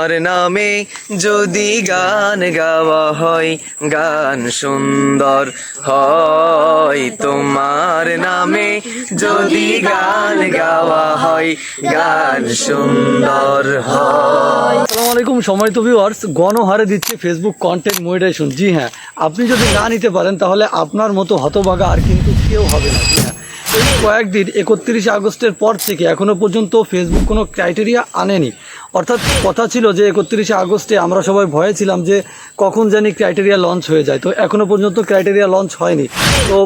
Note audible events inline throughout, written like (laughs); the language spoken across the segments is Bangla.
তোমার নামে যদি গান গাওয়া হয়, গান সুন্দর হয়। তোমার নামে যদি গান গাওয়া হয়, গান সুন্দর হয়। আসসালামু আলাইকুম সময় তো ভিউয়ার্স গণহারে দিচ্ছে ফেসবুক কন্টেন্ট মনিটাইজেশন জি হ্যাঁ আপনি যদি না নিতে পারেন, তাহলে আপনার মতো হতভাগা আর কিন্তু কেউ হবে না। হ্যাঁ কয়েকদিন একত্রিশে আগস্টের পর থেকে এখনও পর্যন্ত ফেসবুক কোনো ক্রাইটেরিয়া আনেনি। অর্থাৎ কথা ছিল যে একত্রিশে আগস্টে আমরা সবাই ভয়ে ছিলাম যে কখন জানি ক্রাইটেরিয়া লঞ্চ হয়ে যায়। তো এখনও পর্যন্ত ক্রাইটেরিয়া লঞ্চ হয়নি। তো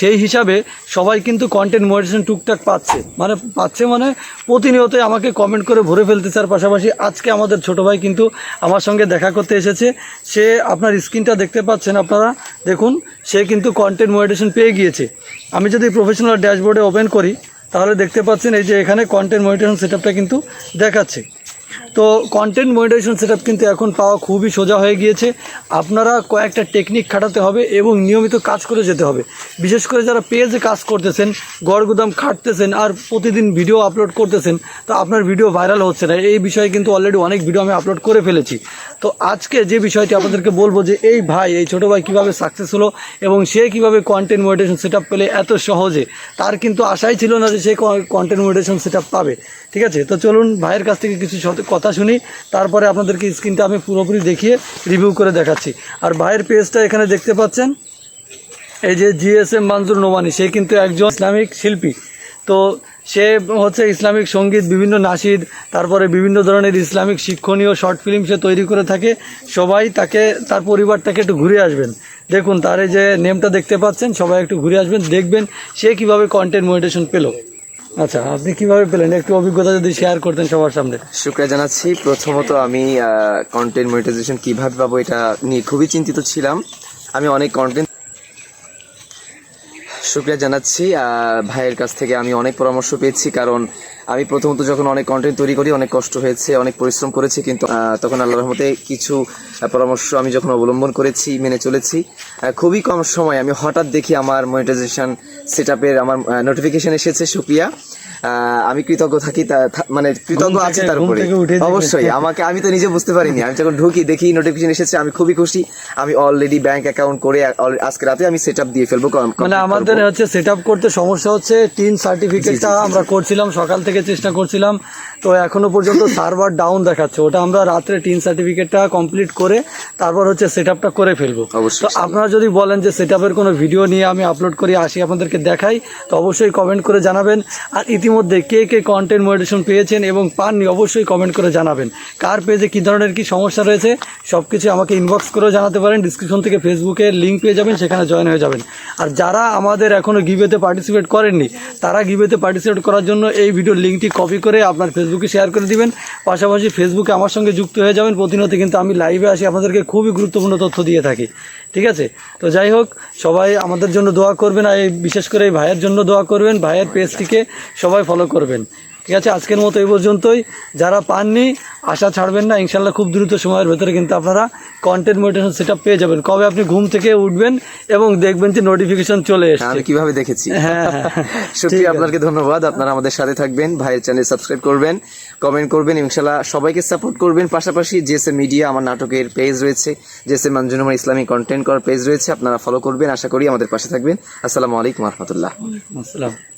সেই হিসাবে সবাই কিন্তু কন্টেন্ট মনিটাইজেশন টুকটাক পাচ্ছে। মানে পাচ্ছে মানে প্রতিনিয়তই আমাকে কমেন্ট করে ভরে ফেলতেছে আর পাশাপাশি আজকে আমাদের ছোট ভাই কিন্তু আমার সঙ্গে দেখা করতে এসেছে। সে আপনার স্ক্রিনটা দেখতে পাচ্ছেন আপনারা। দেখুন সে কিন্তু কন্টেন্ট মোডিটেশন পেয়ে গিয়েছে। আমি যদি প্রফেশনাল ড্যাশবোর্ডে ওপেন করি, তাহলে দেখতে পাচ্ছেন এই যে এখানে কন্টেন্ট মনিটেশন সেটআপটা কিন্তু দেখাচ্ছে। তো কন্টেন্ট মনিটাইজেশন সেটআপ কিন্তু এখন পাওয়া খুবই সোজা হয়ে গিয়েছে। আপনারা কয়েকটা টেকনিক খাটাতে হবে এবং নিয়মিত কাজ করে যেতে হবে। বিশেষ করে যারা পেজে কাজ করতেছেন, গড়গুদাম খাটতেছেন আর প্রতিদিন ভিডিও আপলোড করতেছেন, তো আপনার ভিডিও ভাইরাল হচ্ছে না। এই বিষয়ে কিন্তু অলরেডি অনেক ভিডিও আমি আপলোড করে ফেলেছি। তো আজকে যে বিষয়টি আপনাদেরকে বলব যে, এই ভাই, এই ছোটো ভাই কীভাবে সাকসেস হলো এবং সে কীভাবে কন্টেন্ট মনিটাইজেশন সেট পেলে এত সহজে, তার কিন্তু আশাই ছিল না যে সে কন্টেন্ট মনিটাইজেশন সেট পাবে। ঠিক আছে? তো চলুন ভাইয়ের কাছ থেকে কিছু কথা শুনি, তারপরে আপনাদেরকে স্ক্রিনটা আমি পুরোপুরি দেখিয়ে রিভিউ করে দেখাচ্ছি। আর ভাইয়ের পেজটা এখানে দেখতে পাচ্ছেন? এই যে জিএসএম মানজুর নোমানি সে কিন্তু একজন ইসলামিক শিল্পী। তো সে হচ্ছে ইসলামিক সংগীত, বিভিন্ন নাসিদ তারপরে বিভিন্ন ধরনের ইসলামিক শিক্ষণীয় শর্ট ফিল্ম সে তৈরি করে থাকে। সবাই তাকে, তার পরিবারটাকে একটু ঘুরে আসবেন। দেখুন, তার এই যে নেমটা দেখতে পাচ্ছেন, সবাই একটু ঘুরে আসবেন, দেখবেন সে কীভাবে কন্টেন্ট মনিটেশন পেল। আচ্ছা আপনি কীভাবে পেলেন? একটু অভিজ্ঞতা যদি শেয়ার করতেন সবার সামনে। শুক্রিয়া জানাচ্ছি। প্রথমত আমি কন্টেন্ট মনিটাইজেশন কীভাবে পাবো এটা নিয়ে খুবই চিন্তিত ছিলাম। আমি অনেক কন্টেন্ট শুক্রিয়া জানাচ্ছি। ভাইয়ের কাছ থেকে আমি অনেক পরামর্শ পেয়েছি, কারণ আমি প্রথমত যখন অনেক কন্টেন্ট তৈরি করি, অনেক কষ্ট হয়েছে, অনেক পরিশ্রম করেছি, কিন্তু তখন আল্লাহ রহমতে কিছু পরামর্শ আমি যখন অবলম্বন করেছি, মেনে চলেছি। খুবই কম সময় আমি হঠাৎ দেখি আমার মনিটাইজেশন সেট আমার নোটিফিকেশন এসেছে আহ, আমি কৃতজ্ঞ থাকি মানে কৃতজ্ঞ আছি তার উপরে। অবশ্যই আমাকে আমি তো নিজে বুঝতে পারিনি। আমি যখন ঢুকি দেখি নোটিফিকেশন এসেছে আমি খুবই খুশি। আমি অলরেডি ব্যাংক অ্যাকাউন্ট করে আজকে রাতে আমি সেটআপ দিয়ে ফেলব মানে আমাদের হচ্ছে সেট করতে সমস্যা হচ্ছে টিন সার্টিফিকেটটা আমরা করছিলাম সকাল থেকে চেষ্টা করছিলাম। তো এখনও পর্যন্ত (laughs) সার্ভার ডাউন দেখাচ্ছে। ওটা আমরা রাত্রে টিন সার্টিফিকেটটা কমপ্লিট করে তারপর হচ্ছে সেট করে ফেলব। অবশ্যই। আপনারা যদি বলেন যে সেট কোনো ভিডিও নিয়ে আমি আপলোড করি আসি আপনাদেরকে দেখাই, তো অবশ্যই কমেন্ট করে জানাবেন। আর ইতিমধ্যে কে কে কন্টেন্ট মনিটেশন পেয়েছেন এবং পাননি, অবশ্যই কমেন্ট করে জানাবেন। কার পেজে কী ধরনের কি সমস্যা রয়েছে সব কিছু আমাকে ইনবক্স করেও জানাতে পারেন। ডিসক্রিপশন থেকে ফেসবুকে লিঙ্ক পেয়ে যাবেন, সেখানে জয়েন হয়ে যাবেন। আর যারা আমাদের এখনও গিভেতে পার্টিসিপেট করেননি, তারা গিভেতে পার্টিসিপেট করার জন্য এই ভিডিওর লিঙ্কটি কপি করে আপনার ফেসবুকে শেয়ার করে দিবেন। পাশাপাশি ফেসবুকে আমার সঙ্গে যুক্ত হয়ে যাবেন। প্রতিনিয়ত কিন্তু আমি লাইভে আসি, আপনাদেরকে খুবই গুরুত্বপূর্ণ তথ্য দিয়ে থাকি। ঠিক আছে? তো যাই হোক, সবাই আমাদের জন্য দোয়া করবেন, আর এই বিশেষ করে এই ভাইয়ের জন্য দোয়া করবেন ভাইয়ের পেজটিকে সবাই ফলো করবেন। ঠিক আছে আজকের মতো এই পর্যন্তই। যারা পাননি আশা ছাড়বেন না। ইনশাল্লাহ খুব দ্রুত সময়ের ভেতরে কিন্তু আপনারা কন্টেন্ট মোটিভেশন সেটা পেয়ে যাবেন। কবে আপনি ঘুম থেকে উঠবেন এবং দেখবেন যে নোটিফিকেশন চলে হ্যাঁ, এসছে। আমি কীভাবে দেখেছি? হ্যাঁ হ্যাঁ সত্যি আপনাকে ধন্যবাদ। আপনারা আমাদের সাথে থাকবেন ভাইয়ের চ্যানেল সাবস্ক্রাইব করবেন কমেন্ট করবেন ইনশাল্লাহ সবাইকে সাপোর্ট করবেন। পাশাপাশি জেএসএ মিডিয়া আমার নাটকের পেজ রয়েছে। জেএসএ মঞ্জুনুমার ইসলামী কন্টেন্ট করার পেজ রয়েছে। আপনারা ফলো করবেন। আশা করি আমাদের পাশে থাকবেন। আসসালামু আলাইকুম রহমতুল্লাহ। আসসালাম।